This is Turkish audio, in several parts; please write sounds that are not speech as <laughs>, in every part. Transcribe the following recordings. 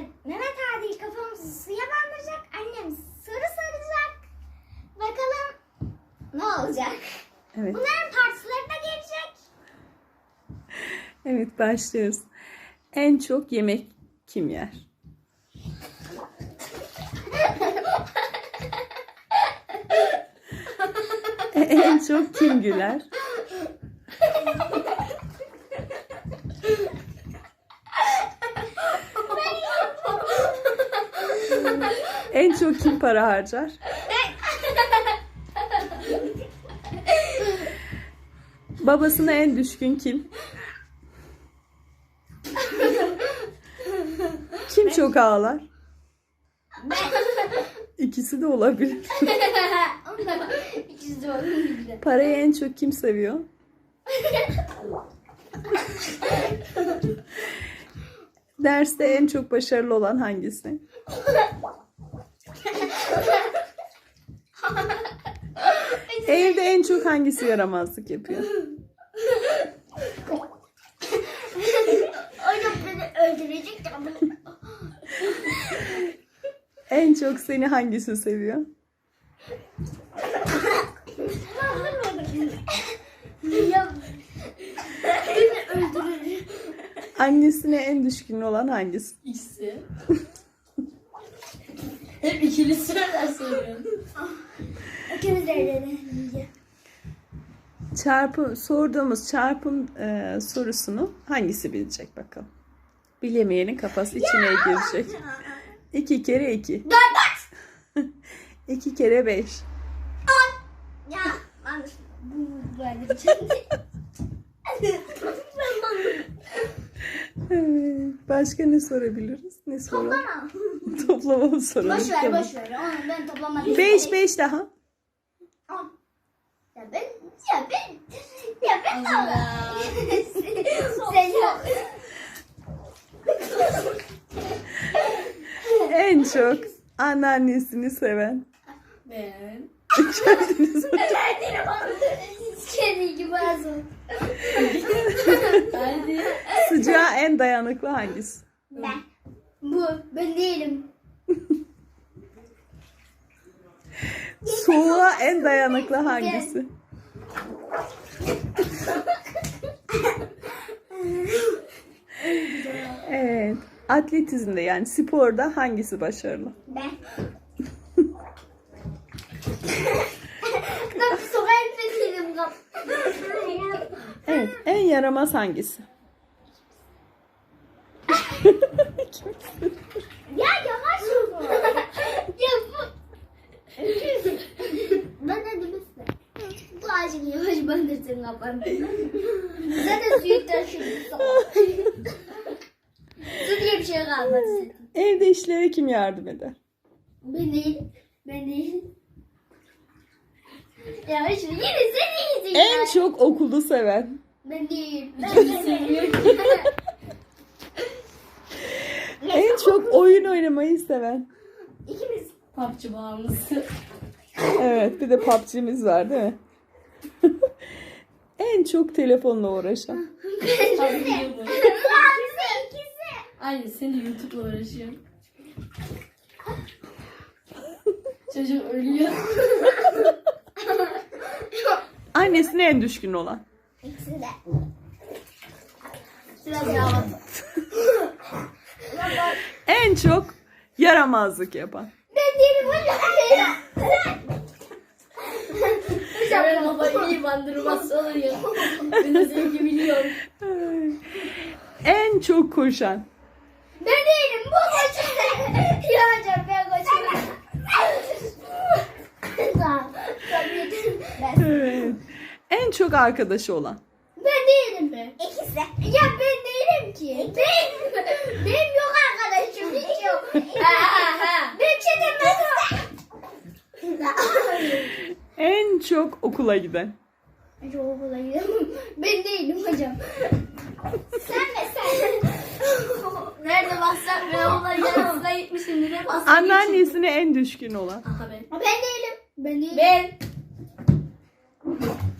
Mehmet abi kafamızı suya bandıracak. Annem soru soracak. Bakalım ne olacak? Evet. Bunların parçaları da gelecek. Evet başlıyoruz. En çok yemek kim yer? <laughs> en çok kim güler? En çok kim para harcar? Babasına en düşkün kim? Kim çok ağlar? İkisi de olabilir. İkisi de gibi. Parayı en çok kim seviyor? Derste en çok başarılı olan hangisi? <laughs> Evde en çok hangisi yaramazlık yapıyor? Hocam beni öldürecek ya. En çok seni hangisi seviyor? ya beni öldürür. Annesine en düşkün olan hangisi? İkisi. Hep ikili sıralar söylüyorum. İkimiz de öyle. Çarpım sorduğumuz çarpım e, sorusunu hangisi bilecek bakalım. Bilemeyenin kafası içine girecek. İki kere iki. <laughs> iki kere beş. Ya ben bu böyle bir şey. Evet, Başka ne sorabiliriz? Ne soralım? Toplama. Toplama soralım? Boş ver Tamam. boş ver. Onu ben toplamadım. Beş beş daha. Ya ben ya ben ya ben <laughs> Sen ya. En çok anneannesini seven. Ben. Kendiniz Kendini bana Kendi gibi az ol. Hadi. Sıcağa en dayanıklı hangisi? Ben. Bu ben değilim. <laughs> Soğuğa en dayanıklı hangisi? Evet. Atletizmde yani sporda hangisi başarılı? Ben. Evet. En yaramaz hangisi? Ya yavaş ol. ya bu. ben dedim size. Bu ağacın yavaş bandırsın kapandı. Zaten suyu taşıyorsun. Su diye bir şey kalmadı. Evde işlere kim yardım eder? Ben değil. Ben değil. Ya şimdi yine sen iyisin En ya. çok okulu seven. Ben değil. Ben değil. En çok oyun oynamayı seven. İkimiz. PUBG bağımlısı. Evet bir de PUBG'miz var değil mi? En çok telefonla uğraşan. Tabii biliyorum. Aynı seni YouTube'la uğraşıyorum. <laughs> Çocuk ölüyor. Annesine en düşkün olan. İkisi de. En çok yaramazlık yapan. Ben değilim Şöyle baba iyi bandırması oluyor. Ben de zevki biliyorum. En çok koşan. Ben değilim bu koçum. ya hocam ben koçum. Tamam. Tabii. Ben, Evet. En çok arkadaşı olan. ben değilim mi? İkisi. Ya ben değilim ki. Ben, benim yok arkadaşım hiç yok. benim çetem yok. En çok okula giden. Çok okula gidiyorum. <laughs> Ben değilim hocam. <laughs> sen ve sen. <laughs> Nerede bassak ben onlar yarısına gitmişim. Anneannesine en düşkün olan. Aha ben. Ben değilim. Ben değilim. Ben.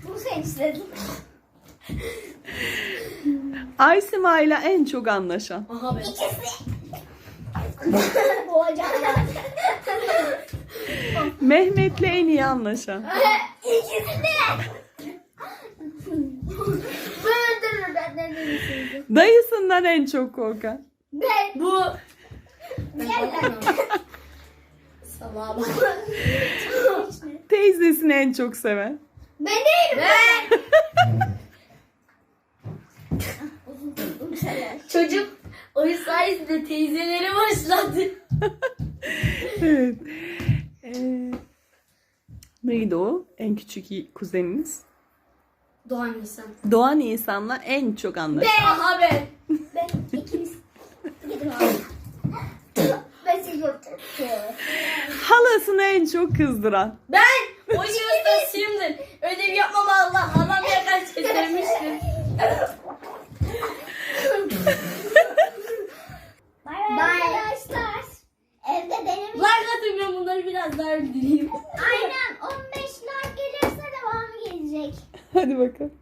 Bu sen istedin. Aysima ile en çok anlaşan. Aha ben. İkisi. Boğacaklar. Mehmet'le en iyi anlaşan. İkisi de. Ben Dayısından en çok korkan. Ben. Bu. Salaha bak. Teyzesini en çok seven. Ben değilim. Ben. Çocuk oyun sayesinde teyzeleri başladı. evet. Neydi o? En küçük kuzeniniz. Doğan insan. Doğan insanla en çok anlaşan. Aha ben. Ben ikimiz. Ben gördüm. Halasını en çok kızdıran. Ben o ustasıyımdır. Ödev yapmam Allah. Adam yakar kesilmiştir. Bay arkadaşlar. Evde benim Like atın ben bunları biraz daha öldüreyim. Hadi bakalım.